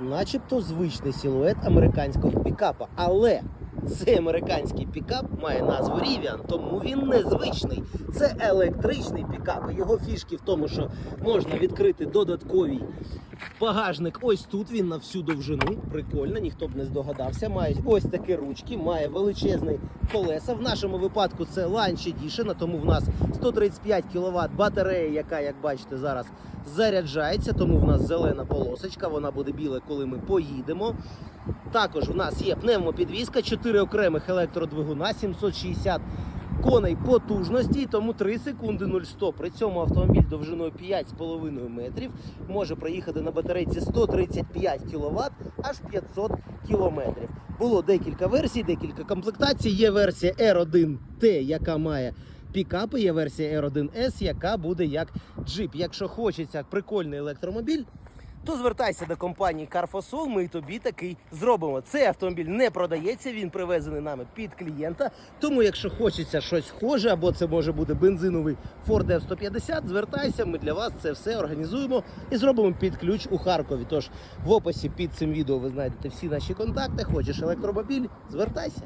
начебто звичний силует американського пікапа. Але цей американський пікап має назву Rivian, тому він незвичний. Це електричний пікап. Його фішки в тому, що можна відкрити додатковий багажник. Ось тут він на всю довжину. Прикольно, ніхто б не здогадався. Має ось такі ручки, має величезний колеса. В нашому випадку це Launch Edition, тому в нас 135 кВт батарея, яка, як бачите, зараз заряджається. Тому в нас зелена полосочка. Вона буде біла, коли ми поїдемо. Також в нас є пневмопідвізка, 4 окремих електродвигуна, 760 коней потужності, тому 3 секунди 0-100. При цьому автомобіль довжиною 5,5 метрів може проїхати на батарейці 135 кВт аж 500 кілометрів. Було декілька версій, декілька комплектацій. Є версія R1T, яка має пікапи, є версія R1S, яка буде як джип. Якщо хочеться прикольний електромобіль, то звертайся до компанії Carfosol, ми тобі такий зробимо. Цей автомобіль не продається, він привезений нами під клієнта. Тому, якщо хочеться щось схоже, або це може бути бензиновий Ford F-150, звертайся, ми для вас це все організуємо і зробимо під ключ у Харкові. Тож в описі під цим відео ви знайдете всі наші контакти. Хочеш електромобіль? Звертайся.